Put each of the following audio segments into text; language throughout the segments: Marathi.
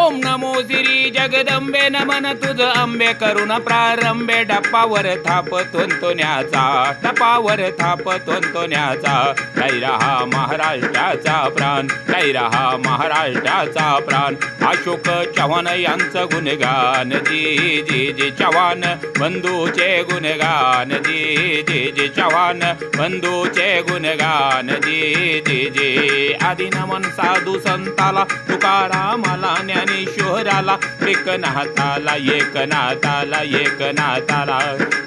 ओम नमो श्री जगदंबे नमन तुझ अंबे करुण प्रारंभे डप्पावर थाप तोन्याचा टपावर थाप तोन्याचा काही रहा महाराष्ट्राचा प्राण काही रहा महाराष्ट्राचा प्राण. अशोक चव्हाण यांचं गुणगान जी जी जी चव्हाण बंधूचे गुणगान जी जी जी चव्हाण बंधूचे गुणगान जी जी जी. आदी नमन साधू संताला तुकारामाला ज्ञानेश्वराला एकनाथाला एकनाथाला एकनाथाला.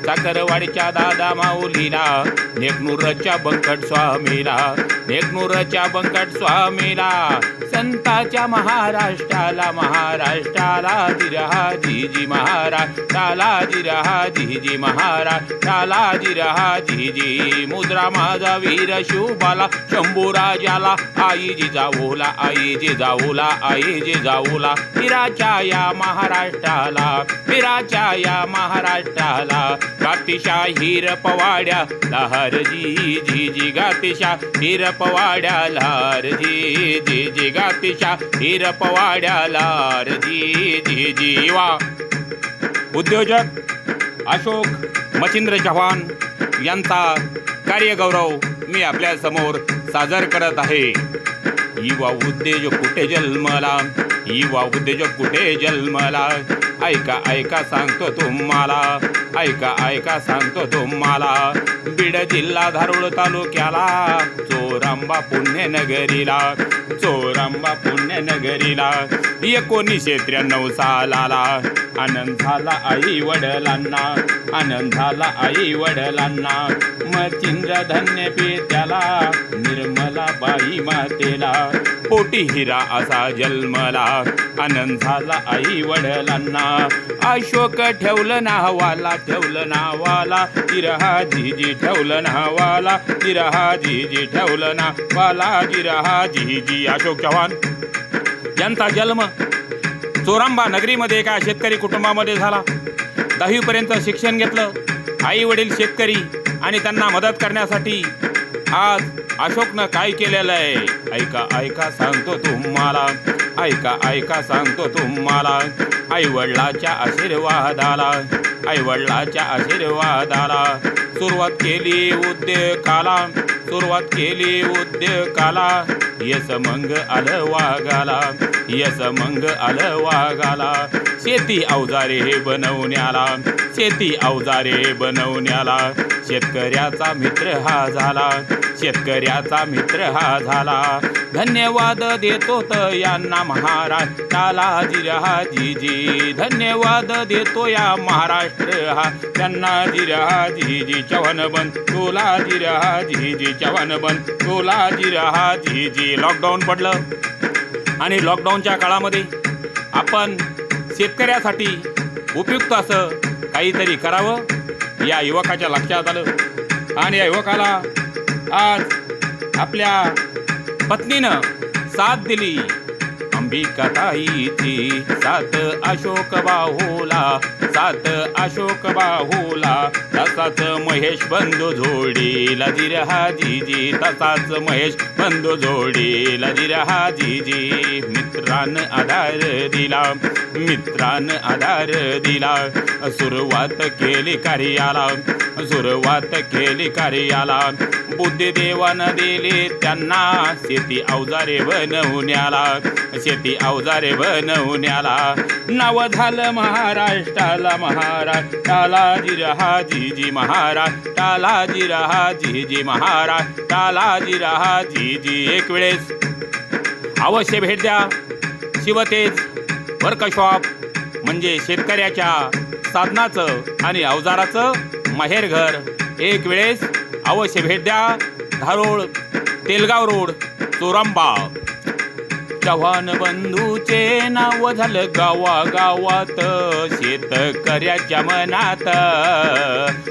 साखरवाडीच्या दादा माऊलीला नेकनूरच्या बंकट स्वामीला नेकनूरच्या बंकट स्वामीला. संताच्या महाराष्ट्राला महाराष्ट्राला जिरहा जी महाराष्ट्राला जिरहा जी महाराष्ट्राला जिरहा मुद्रा माझा वीर शिवबाला शंभूराजाला आई जिजाऊला आई जिजाऊला आई जिजाऊला महाराष्ट्राला. वीराच्या या महाराष्ट्राला वीराच्या या महाराष्ट्राला. गातिशा हिर पवाड्या लहर जी जी गातिशा. हिर पवाड्या लहर जी जी जी गातिशा. हिर पवाड्या लहर जी जी वा. उद्योजक अशोक मचिंद्र चव्हाण यांचा कार्यगौरव मी आपल्यासमोर सादर करत आहे. युवा उद्योजक कुठे जन्मला? ही उद्योजक कुठे जन्मला? ऐका ऐका सांगतो तुम्हाला. ऐका ऐका सांगतो तुम्हाला. बीड जिल्हा धारूळ तालुक्याला चोरांबा पुण्यनगरीला चोरांबा पुण्यनगरीला एकोणीसशे त्र्याण्णव सालाला आनंद झाला आई वडिलांना आनंद झाला आई वडिलांना मचिंद्र धन्य त्याला निर्मला बाई मातेला पोटी हिरा असा जन्मला आनंद झाला आई वडिलांना अशोक ठेवलं नावाला ठेवलं नावाला जिरहा जीजी ठेवलं नावाला जिरहा जीजी ठेवलं नावाला जिरहा जीजी अशोक चव्हाण. यांचा जन्म चोरांबा नगरीमध्ये एका शेतकरी कुटुंबामध्ये झाला. दहावीपर्यंत शिक्षण घेतलं. आई वडील शेतकरी आणि त्यांना मदत करण्यासाठी आज अशोकनं काय केलेलं आहे? ऐका ऐका सांगतो तुम्हाला. ऐका ऐका सांगतो तुम्हाला. आई वडिलाच्या आशीर्वादाला आई वडिलाच्या आशीर्वादाला सुरुवात केली उद्योगाला सुरुवात केली उद्योगाला. यस मंग आलं वागाला यस मंग आलं वागाला शेती अवजारे हे बनवण्याला शेती अवजारे बनवण्याला शेतकऱ्याचा मित्र हा झाला. शेतकऱ्याचा मित्र हा झाला. धन्यवाद देतो त यांना महाराष्ट्राला जिरहा जी जी धन्यवाद देतो या महाराष्ट्र हा. त्यांना जिरहा जी जी चव्हाण बन तोला जिरहा जी जी चव्हाण बन तोला जिरहा जी लॉकडाऊन पडलं. आणि लॉकडाऊनच्या काळामध्ये आपण शेतकऱ्यासाठी उपयुक्त असं काहीतरी करावं या युवकाच्या लक्षात आलं. आणि या युवकाला आज आपल्या पत्नीनं साथ दिली. अंबिका ताईची सात अशोक बाहुला सात अशोक बाहुला. तसाच महेश बंधू जोडीला जिरहा हाजीजी तसाच महेश बंधू जोडीला जिरहा हाजीजी मित्रान आधार दिला मित्रान आधार दिला. सुरुवात केली कार्याला सुरुवात केली कार्याला. बुद्धिदेवानं दिली त्यांना शेती अवजारे बनवण्याला शेती अवजारे बनवण्याला नाव झालं महाराष्ट्राला महाराष्ट्राला जिरहा जी जी महाराष्ट्राला जिरहा जी जी महाराष्ट्राला जिरहा जी जी एक वेळेस. अवश्य भेट द्या. शिवतेज वर्कशॉप म्हणजे शेतकऱ्याच्या साधनाचं आणि अवजाराचं माहेरघर एक वेळेस अवश्य भेट द्या. धारोळ तेलगाव रोड चोरांबा. चव्हाण बंधूचे नाव झालं गावा गावात शेतकऱ्याच्या मनात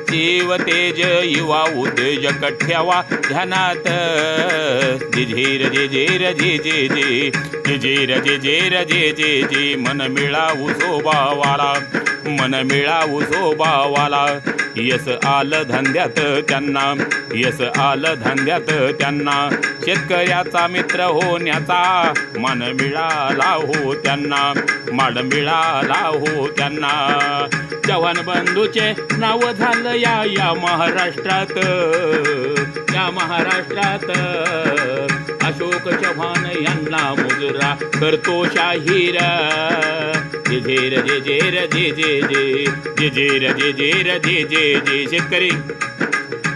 शिव तेज युवा उद्योजक ठेवा ध्यानात जिझीर जिझीर जी जी जिझेर जिझीर जिझीर मन मिळावू सोबावाला मन मिळावू जोबावाला यस आलं धंद्यात त्यांना यस आलं धंद्यात त्यांना. शेतकऱ्याचा मित्र होण्याचा मान मिळाला हो त्यांना मान मिळाला हो त्यांना. चव्हाण बंधूचे नाव झालं या या महाराष्ट्रात या महाराष्ट्रात. अशोक चव्हाण यांना मुजरा करतो शाहीर. जे जे र जे जे र जे जे जे जे र जे जे र जे जे शेतकरी.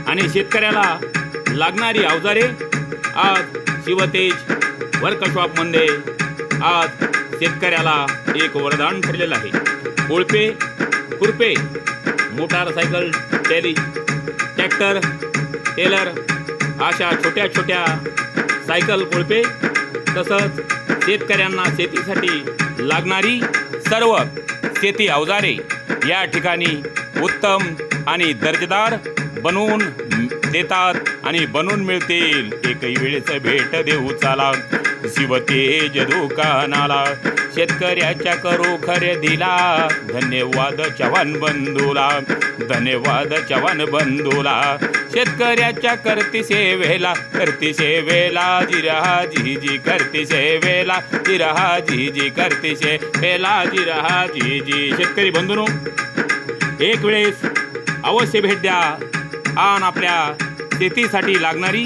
आणि शेतकऱ्याला लागणारी अवजारे आज शिवतेज वर्कशॉपमध्ये आज शेतकऱ्याला एक वरदान ठरलेलं आहे. कोळपे खुरपे मोटारसायकल टॅली ट्रॅक्टर टेलर अशा छोट्या छोट्या सायकल कोळपे तसंच शेतकऱ्यांना शेतीसाठी लागणारी सर्व शेती अवजारे या ठिकाणी उत्तम आणि दर्जेदार बनवून देतात आणि बनवून मिळतील. एकही वेळेचं भेट देऊ चाला. शिवतेज दुकानाला शेतकऱ्याच्या करू खरेदीला. धन्यवाद चव्हाण बंधूला धन्यवाद चव्हाण बंधूला. शेतकऱ्याच्या करती सेवेला करती सेवेला जिरहा जी जी करती सेवेला जिरहा जी जी करती सेवेला जिरहा जी जी शेतकरी बंधूनो एक वेळेस अवश्य भेट द्या. आणि आपल्या शेतीसाठी लागणारी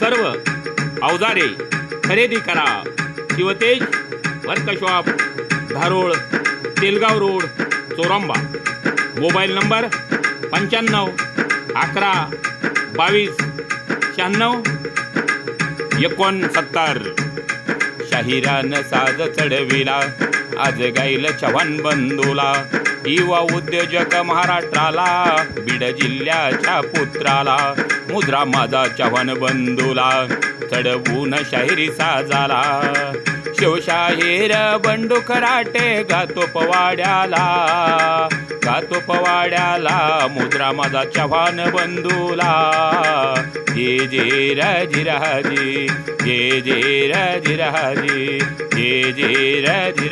सर्व अवजारे खरेदी करा. Shivtej workshop Dharol Telgaon road Choramba. Mobile number पंच्याण्णव अकरा बावीस शहाण्णव एकोणसत्तर. शाहिरानं साज चढविला आज गाईल चव्हाण बंधूला. युवा उद्योजक महाराष्ट्राला बीड जिल्ह्याच्या पुत्राला. मुद्रा माझा चव्हाण बंधूला. चढवून शाहिरीचा झाला शिवशाहीर बंडू कराटे गातो पवाड्याला गातो पवाड्याला मुद्रा माझा चव्हाण बंधूला जे जे राजी जे जे राजी जे जे राजी